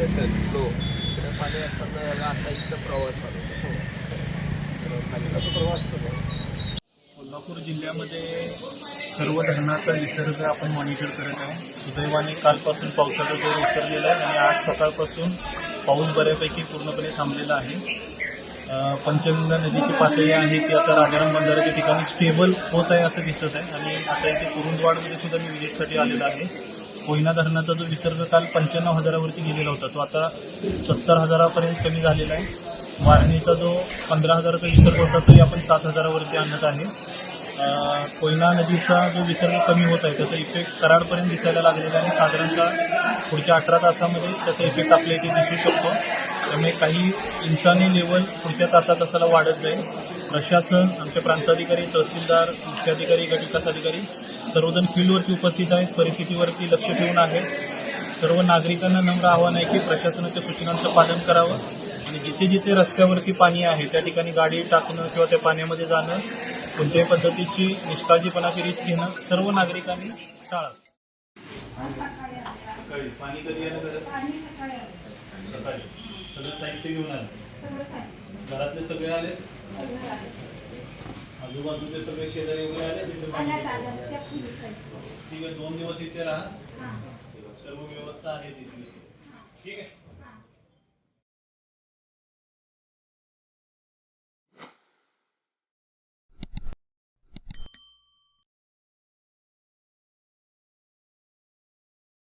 हो. असेल लो तर पाणी असताना असा इथं प्रवास चालू होतो तर तो प्रवास करतो कोल्हापूर जिल्ह्यामध्ये सर्व धरणाचा निसर्ग आपण मॉनिटर करत आहे. सुदैवाने कालपासून पावसाचा जोर उतरलेला आहे आणि आज सकाळपासून पाऊस बऱ्यापैकी पूर्णपणे थांबलेला आहे. पंचगंगा नदीची पातळी आहे ती आता राजाराम बंधाऱ्याच्या ठिकाणी स्टेबल होत आहे असं दिसत आहे. आणि आता इथे कुरुंदवाडमध्ये सुद्धा मी विजिटसाठी आलेला आहे. कोयना धरणाचा जो विसर्ग काल पंच्याण्णव हजारावरती गेलेला होता तो आता सत्तर हजारापर्यंत कमी झालेला आहे. वारणीचा जो पंधरा हजाराचा विसर्ग होता तरी आपण सात हजारावरती आणत आहे. कोयना नदीचा जो विसर्ग कमी होत आहे त्याचा इफेक्ट कराडपर्यंत दिसायला लागलेला आहे आणि साधारणतः पुढच्या अठरा तासामध्ये त्याचा इफेक्ट आपल्या इथे दिसू शकतो. त्यामुळे काही इंचाने लेवल पुढच्या तासा तासाला वाढत जाईल. प्रशासन आमचे प्रांताधिकारी तहसीलदार मुख्याधिकारी गट विकास अधिकारी सर्वजण फील्डवरती उपस्थित आहेत परिस्थितीवरती लक्ष ठेवून आहेत. सर्व नागरिकांना नम्र आव्हान आहे की प्रशासनाच्या सूचनांचं पालन करावं आणि जिथे जिथे रस्त्यावरती पाणी आहे त्या ठिकाणी गाडी टाकणं किंवा त्या पाण्यामध्ये जाणं कोणत्याही पद्धतीची निष्काळजीपणाची रिस्क घेणं सर्व नागरिकांनी टाळावं. सकाळी. पाणी कधी येणं गरज सकाळी सगळं साहित्य घेऊन आले? घरातले सगळे आले. आजूबाजूचे सगळे शेजारी वगैरे आले तिथे पाणी ठीक आहे दोन दिवस इथे राहा. सर्व व्यवस्था आहे तिथली ठीक आहे.